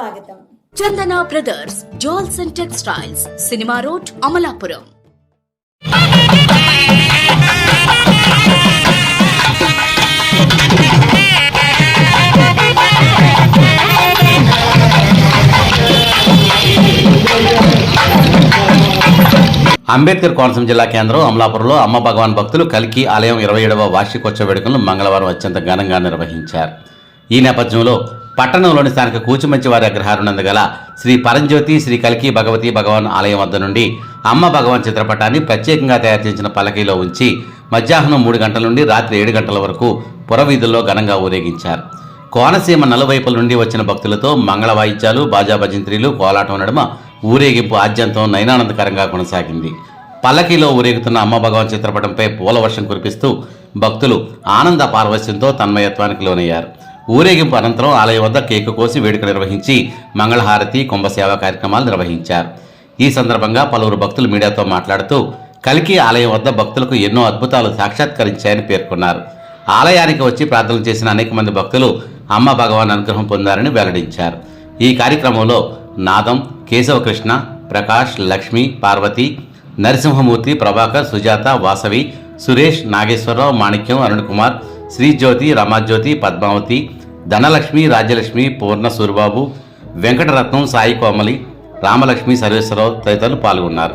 స్వాగతం. Chandana brothers jewels and textiles cinema road Amalapuram. Ambedkar Konaseema జిల్లా కేంద్రం అమలాపురంలో అమ్మ భగవాన్ భక్తులు కలికి ఆలయం ఇరవై ఏడవ వార్షికోత్సవ వేడుకలను మంగళవారం అత్యంత ఘనంగా నిర్వహించారు. ఈ నేపథ్యంలో పట్టణంలోని స్థానిక కూచిమంచివారి అగ్రహారం నందు గల శ్రీ పరంజ్యోతి శ్రీ కలికి భగవతి భగవాన్ ఆలయం వద్ద నుండి అమ్మ భగవాన్ చిత్రపటాన్ని ప్రత్యేకంగా తయారు చేసిన పలకీలో ఉంచి మధ్యాహ్నం మూడు గంటల నుండి రాత్రి ఏడు గంటల వరకు పురవీధుల్లో ఘనంగా ఊరేగించారు. కోనసీమ నలువైపుల నుండి వచ్చిన భక్తులతో మంగళ వాయిద్యాలు బాజా భజంత్రీలు కోలాటం నడుమ ఊరేగింపు ఆద్యంతం నయనానందకరంగా కొనసాగింది. పల్లకీలో ఊరేగుతున్న అమ్మ భగవాన్ చిత్రపటంపై పూల వర్షం కురిపిస్తూ భక్తులు ఆనంద పార్వశ్యంతో తన్మయత్వానికి లోనయ్యారు. ఊరేగింపు అనంతరం ఆలయం వద్ద కేకు కోసి వేడుక నిర్వహించి మంగళహారతి కుంభసేవ కార్యక్రమాలు నిర్వహించారు. ఈ సందర్భంగా పలువురు భక్తులు మీడియాతో మాట్లాడుతూ కలికి ఆలయం వద్ద భక్తులకు ఎన్నో అద్భుతాలు సాక్షాత్కరించాయని పేర్కొన్నారు. ఆలయానికి వచ్చి ప్రార్థనలు చేసిన అనేక మంది భక్తులు అమ్మ భగవాన్ అనుగ్రహం పొందారని వెల్లడించారు. ఈ కార్యక్రమంలో నాదం కేశవకృష్ణ ప్రకాష్ లక్ష్మి పార్వతి నరసింహమూర్తి ప్రభాకర్ సుజాత వాసవి సురేష్ నాగేశ్వరరావు మాణిక్యం అరుణ్ కుమార్ శ్రీజ్యోతి రమాజ్యోతి పద్మావతి ధనలక్ష్మి రాజ్యలక్ష్మి పూర్ణ సూరిబాబు వెంకటరత్నం సాయి కోమలి రామలక్ష్మి సర్వేశ్వరరావు తదితరులు పాల్గొన్నారు.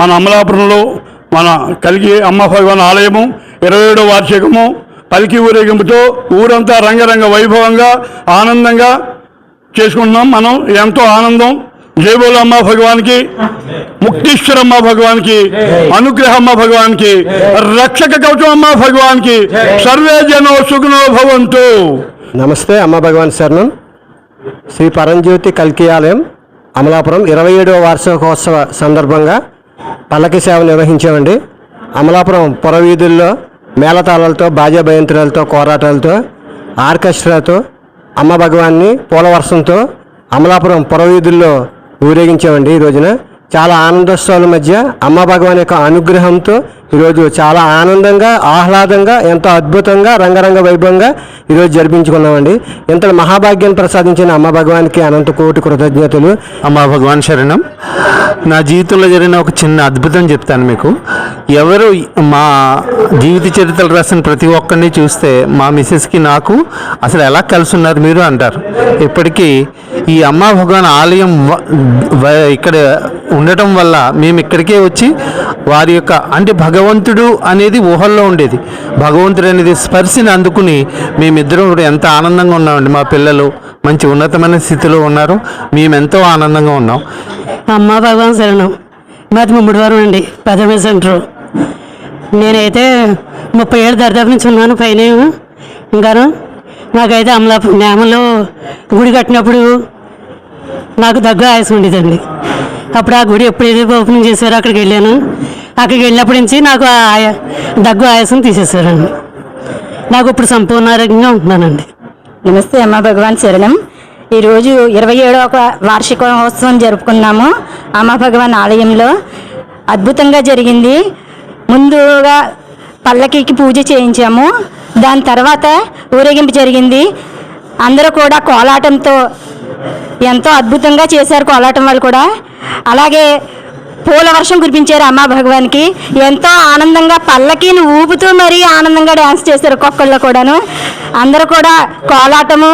మన అమలాపురంలో మన కలిగి అమ్మ భగవాన్ ఆలయము ఇరవై ఏడో వార్షికము పలికి ఊరేగింపుతో ఊరంతా రంగరంగ వైభవంగా ఆనందంగా చేసుకుంటున్నాం మనం. ఎంతో ఆనందం. జయబోల అమ్మ భగవానికి ముక్తీశ్వరమ్మ భగవానికి అనుగ్రహమ్మ భగవానికి రక్షక కవచం అమ్మ భగవానికి సర్వే జనో సుఖనో భవంతు. నమస్తే అమ్మ భగవాన్ శరణం. శ్రీ పరంజ్యోతి కల్కి ఆలయం అమలాపురం ఇరవై ఏడవ వార్షికోత్సవ సందర్భంగా పల్లకి సేవ నిర్వహించామండి. అమలాపురం పొరవీధుల్లో మేళతాళాలతో బాజా భయంత్రాలతో కోరాటాలతో ఆర్కెస్ట్రాతో అమ్మ భగవాన్ని పూలవర్షంతో అమలాపురం పొరవీధుల్లో ఊరేగించామండి ఈ రోజున. చాలా ఆనందోత్సవాల మధ్య అమ్మ భగవాన్ యొక్క అనుగ్రహంతో ఈరోజు చాలా ఆనందంగా ఆహ్లాదంగా ఎంతో అద్భుతంగా రంగరంగ వైభవంగా ఈరోజు జరిపించుకున్నామండి. ఇంత మహాభాగ్యం ప్రసాదించిన అమ్మ భగవానికి అనంత కోటి కృతజ్ఞతలు. అమ్మా భగవాన్ శరణం. నా జీవితంలో జరిగిన ఒక చిన్న అద్భుతం చెప్తాను మీకు. ఎవరు మా జీవిత చరిత్రలు రాసిన ప్రతి ఒక్కరిని చూస్తే మా మిసెస్కి నాకు అసలు ఎలా కలిసి ఉన్నారు మీరు అంటారు. ఇప్పటికీ ఈ అమ్మా భగవాన్ ఆలయం వ- ఇక్కడ ఉండటం వల్ల మేము ఇక్కడికే వచ్చి వారి యొక్క అంటే భగవంతుడు అనేది ఊహల్లో ఉండేది. భగవంతుడు అనేది స్పర్శని అందుకుని మేమిద్దరం కూడా ఎంత ఆనందంగా ఉన్నామండి. మా పిల్లలు మంచి ఉన్నతమైన స్థితిలో ఉన్నారు. మేమెంతో ఆనందంగా ఉన్నాం. అమ్మ భగవాన్ శరణం. మాది ముమ్మడివారం అండి. పెదమే సెంటర్ నేనైతే ముప్పై ఏళ్ళు దరిదాపు నుంచి ఉన్నాను పైన. ఇంకాను నాకైతే అమలాపు నేమలో గుడి కట్టినప్పుడు నాకు దగ్గర ఆయాసం ఉండేదండి. అప్పుడు ఆ గుడి ఎప్పుడైతే ఓపెనింగ్ చేశారో అక్కడికి వెళ్ళాను. అక్కడికి వెళ్ళినప్పటి నుంచి నాకు ఆయా దగ్గు ఆయాసం తీసేశారండి. నాకు ఇప్పుడు సంపూర్ణ ఆరోగ్యంగా ఉంటున్నానండి. నమస్తే అమ్మ భగవాన్ శరణం. ఈరోజు ఇరవై ఏడవ వార్షికోత్సవం జరుపుకున్నాము అమ్మ భగవాన్ ఆలయంలో. అద్భుతంగా జరిగింది. ముందుగా పల్లకికి పూజ చేయించాము. దాని తర్వాత ఊరేగింపు జరిగింది. అందరూ కూడా కోలాటంతో ఎంతో అద్భుతంగా చేశారు కోలాటం వాళ్ళు కూడా. అలాగే పూల వర్షం కురిపించారు అమ్మ భగవాన్కి. ఎంతో ఆనందంగా పల్లకిని ఊపుతూ మరీ ఆనందంగా డ్యాన్స్ చేశారు ఒక్కొక్కళ్ళు కూడాను. అందరూ కూడా కోలాటము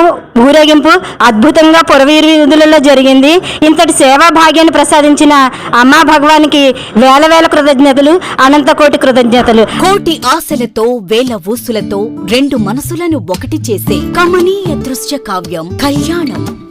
ఊరేగింపు అద్భుతంగా పురవీరు వీధులలో జరిగింది. ఇంతటి సేవా భాగ్యాన్ని ప్రసాదించిన అమ్మా భగవానికి వేల వేల కృతజ్ఞతలు అనంత కోటి కృతజ్ఞతలు. కోటి ఆశలతో వేల ఊసులతో రెండు మనసులను ఒకటి చేసే కమనీయ దృశ్య కావ్యం కళ్యాణం.